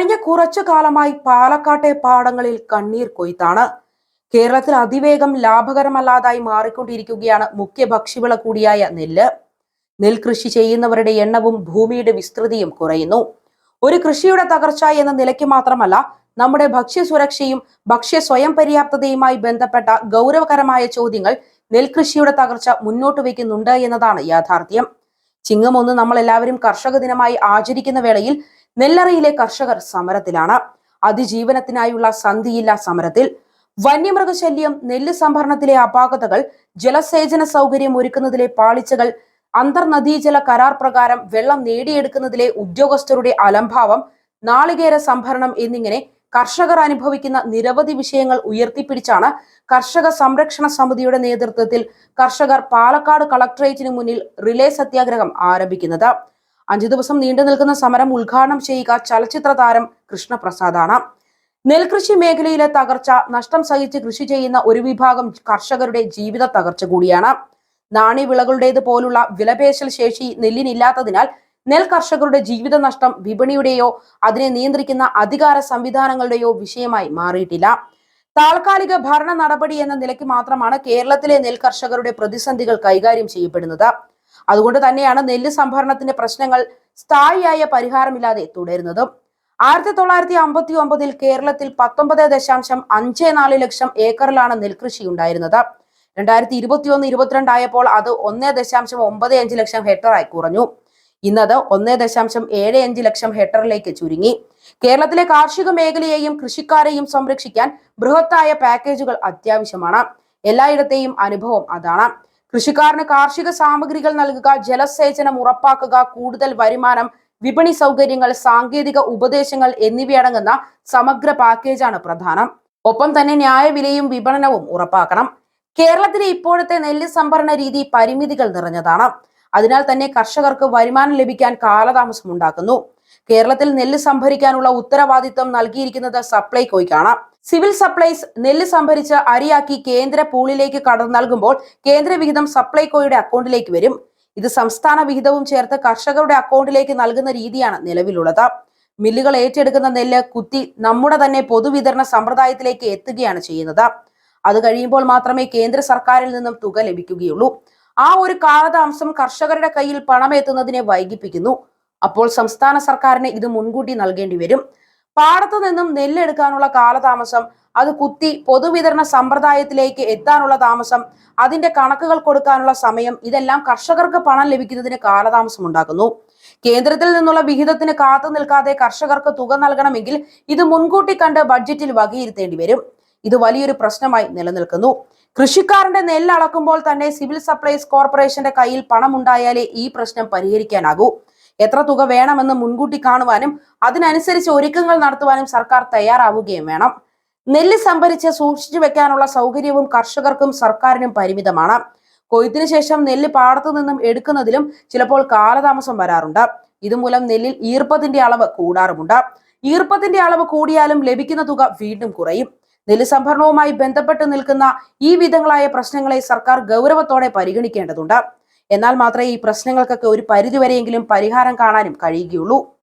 കഴിഞ്ഞ കുറച്ചു കാലമായി പാലക്കാട്ടെ പാടങ്ങളിൽ കണ്ണീർ കൊയ്ത്താണ്. കേരളത്തിൽ അതിവേഗം ലാഭകരമല്ലാതായി മാറിക്കൊണ്ടിരിക്കുകയാണ് മുഖ്യ ഭക്ഷ്യവിള കൂടിയായ നെല്ല്. നെൽകൃഷി ചെയ്യുന്നവരുടെ എണ്ണവും ഭൂമിയുടെ വിസ്തൃതിയും കുറയുന്നു. ഒരു കൃഷിയുടെ തകർച്ച എന്ന നിലയ്ക്ക് മാത്രമല്ല നമ്മുടെ ഭക്ഷ്യസുരക്ഷയും ഭക്ഷ്യ സ്വയം പര്യാപ്തതയുമായി ബന്ധപ്പെട്ട ഗൗരവകരമായ ചോദ്യങ്ങൾ നെൽകൃഷിയുടെ തകർച്ച മുന്നോട്ട് വയ്ക്കുന്നുണ്ട് എന്നതാണ് യാഥാർത്ഥ്യം. ചിങ്ങം ഒന്ന് നമ്മൾ എല്ലാവരും കർഷക ദിനമായി ആചരിക്കുന്ന വേളയിൽ നെല്ലറയിലെ കർഷകർ സമരത്തിലാണ്. അതിജീവനത്തിനായുള്ള സന്ധിയില്ല സമരത്തിൽ വന്യമൃഗശല്യം നെല്ല് സംഭരണത്തിലെ അപാകതകൾ ജലസേചന സൗകര്യം ഒരുക്കുന്നതിലെ പാളിച്ചകൾ അന്തർനദീജല കരാർ പ്രകാരം വെള്ളം നേടിയെടുക്കുന്നതിലെ ഉദ്യോഗസ്ഥരുടെ അലംഭാവം നാളികേര സംഭരണം എന്നിങ്ങനെ കർഷകർ അനുഭവിക്കുന്ന നിരവധി വിഷയങ്ങൾ ഉയർത്തിപ്പിടിച്ചാണ് കർഷക സംരക്ഷണ സമിതിയുടെ നേതൃത്വത്തിൽ കർഷകർ പാലക്കാട് കളക്ടറേറ്റിന് മുന്നിൽ റിലേ സത്യാഗ്രഹം ആരംഭിക്കുന്നത്. അഞ്ചു ദിവസം നീണ്ടു നിൽക്കുന്ന സമരം ഉദ്ഘാടനം ചെയ്യുക ചലച്ചിത്ര താരം കൃഷ്ണപ്രസാദാണ്. നെൽകൃഷി മേഖലയിലെ തകർച്ച നഷ്ടം സഹിച്ച് കൃഷി ചെയ്യുന്ന ഒരു വിഭാഗം കർഷകരുടെ ജീവിത തകർച്ച കൂടിയാണ്. നാണ്യവിളകളുടേത് പോലുള്ള വിലപേശൽ ശേഷി നെല്ലിനില്ലാത്തതിനാൽ നെൽ കർഷകരുടെ ജീവിത നഷ്ടം വിപണിയുടെയോ അതിനെ നിയന്ത്രിക്കുന്ന അധികാര സംവിധാനങ്ങളുടെയോ വിഷയമായി മാറിയിട്ടില്ല. താൽക്കാലിക ഭരണ നടപടി എന്ന നിലയ്ക്ക് മാത്രമാണ് കേരളത്തിലെ നെൽ കർഷകരുടെ പ്രതിസന്ധികൾ കൈകാര്യം ചെയ്യപ്പെടുന്നത്. അതുകൊണ്ട് തന്നെയാണ് നെല്ല് സംഭരണത്തിന്റെ പ്രശ്നങ്ങൾ സ്ഥായിയായ പരിഹാരമില്ലാതെ തുടരുന്നത്. ആയിരത്തി തൊള്ളായിരത്തി അമ്പത്തി ഒമ്പതിൽ കേരളത്തിൽ പത്തൊമ്പത് ദശാംശം അഞ്ച് നാല് ലക്ഷം ഏക്കറിലാണ് നെൽകൃഷി ഉണ്ടായിരുന്നത് രണ്ടായിരത്തി ഇരുപത്തിയൊന്ന് ഇരുപത്തിരണ്ടായപ്പോൾ അത് ഒന്ന് ദശാംശം ഒമ്പത് അഞ്ച് ലക്ഷം ഹെക്ടറായി കുറഞ്ഞു. ഇന്നത് ഒന്ന് ദശാംശം ഏഴ് അഞ്ച് ലക്ഷം ഹെക്ടറിലേക്ക് ചുരുങ്ങി. കേരളത്തിലെ കാർഷിക മേഖലയെയും കൃഷിക്കാരെയും സംരക്ഷിക്കാൻ ബൃഹത്തായ പാക്കേജുകൾ അത്യാവശ്യമാണ്. എല്ലായിടത്തെയും അനുഭവം അതാണ്. കൃഷിക്കാരന് കാർഷിക സാമഗ്രികൾ നൽകുക ജലസേചനം ഉറപ്പാക്കുക കൂടുതൽ വരുമാനം വിപണി സൗകര്യങ്ങൾ സാങ്കേതിക ഉപദേശങ്ങൾ എന്നിവയടങ്ങുന്ന സമഗ്ര പാക്കേജാണ് പ്രധാനം. ഒപ്പം തന്നെ ന്യായവിലയും വിപണനവും ഉറപ്പാക്കണം. കേരളത്തിലെ ഇപ്പോഴത്തെ നെല്ല് സംഭരണ രീതി പരിമിതികൾ നിറഞ്ഞതാണ്. അതിനാൽ തന്നെ കർഷകർക്ക് വരുമാനം ലഭിക്കാൻ കാലതാമസം ഉണ്ടാക്കുന്നു കേരളത്തിൽ നെല്ല് സംഭരിക്കാനുള്ള ഉത്തരവാദിത്വം നൽകിയിരിക്കുന്നത് സപ്ലൈകോയ്ക്കാണ്. സിവിൽ സപ്ലൈസ് നെല്ല് സംഭരിച്ച് അരിയാക്കി കേന്ദ്ര പൂളിലേക്ക് കടന്നു നൽകുമ്പോൾ കേന്ദ്ര വിഹിതം സപ്ലൈകോയുടെ അക്കൗണ്ടിലേക്ക് വരും. ഇത് സംസ്ഥാന വിഹിതവും ചേർത്ത് കർഷകരുടെ അക്കൗണ്ടിലേക്ക് നൽകുന്ന രീതിയാണ് നിലവിലുള്ളത്. മില്ലുകൾ ഏറ്റെടുക്കുന്ന നെല്ല് കുത്തി നമ്മുടെ തന്നെ പൊതുവിതരണ സമ്പ്രദായത്തിലേക്ക് എത്തുകയാണ് ചെയ്യുന്നത്. അത് കഴിയുമ്പോൾ മാത്രമേ കേന്ദ്ര സർക്കാരിൽ നിന്നും തുക ലഭിക്കുകയുള്ളൂ. ആ ഒരു കാലതാമസം കർഷകരുടെ കയ്യിൽ പണം എത്തുന്നതിനെ വൈകിപ്പിക്കുന്നു. അപ്പോൾ സംസ്ഥാന സർക്കാരിന് ഇത് മുൻകൂട്ടി നൽകേണ്ടി വരും. പാടത്തു നിന്നും നെല്ലെടുക്കാനുള്ള കാലതാമസം അത് കുത്തി പൊതുവിതരണ സമ്പ്രദായത്തിലേക്ക് എത്താനുള്ള താമസം അതിന്റെ കണക്കുകൾ കൊടുക്കാനുള്ള സമയം ഇതെല്ലാം കർഷകർക്ക് പണം ലഭിക്കുന്നതിന് കാലതാമസം ഉണ്ടാക്കുന്നു. കേന്ദ്രത്തിൽ നിന്നുള്ള വിഹിതത്തിന് കാത്തു നിൽക്കാതെ കർഷകർക്ക് തുക നൽകണമെങ്കിൽ ഇത് മുൻകൂട്ടി കണ്ട് ബഡ്ജറ്റിൽ വകയിരുത്തേണ്ടി വരും. ഇത് വലിയൊരു പ്രശ്നമായി നിലനിൽക്കുന്നു. കൃഷിക്കാരന്റെ നെല്ല് അളക്കുമ്പോൾ തന്നെ സിവിൽ സപ്ലൈസ് കോർപ്പറേഷന്റെ കയ്യിൽ പണം ഉണ്ടായാലേ ഈ പ്രശ്നം പരിഹരിക്കാനാകൂ. എത്ര തുക വേണമെന്ന് മുൻകൂട്ടി കാണുവാനും അതിനനുസരിച്ച് ഒരുക്കങ്ങൾ നടത്തുവാനും സർക്കാർ തയ്യാറാവുകയും വേണം. നെല്ല് സംഭരിച്ച് സൂക്ഷിച്ചു വെക്കാനുള്ള സൗകര്യവും കർഷകർക്കും സർക്കാരിനും പരിമിതമാണ്. കൊയ്ത്തിനു ശേഷം നെല്ല് പാടത്തു നിന്നും എടുക്കുന്നതിലും ചിലപ്പോൾ കാലതാമസം വരാറുണ്ട്. ഇതുമൂലം നെല്ലിൽ ഈർപ്പത്തിന്റെ അളവ് കൂടാറുമുണ്ട്. ഈർപ്പത്തിന്റെ അളവ് കൂടിയാലും ലഭിക്കുന്ന തുക വീണ്ടും കുറയും. നെല്ല് സംഭരണവുമായി ബന്ധപ്പെട്ട് നിൽക്കുന്ന ഈ വിധങ്ങളായ പ്രശ്നങ്ങളെ സർക്കാർ ഗൗരവത്തോടെ പരിഗണിക്കേണ്ടതുണ്ട്. എന്നാൽ മാത്രമേ ഈ പ്രശ്നങ്ങൾക്കൊക്കെ ഒരു പരിധിവരെയെങ്കിലും പരിഹാരം കാണാനും കഴിയുകയുള്ളൂ.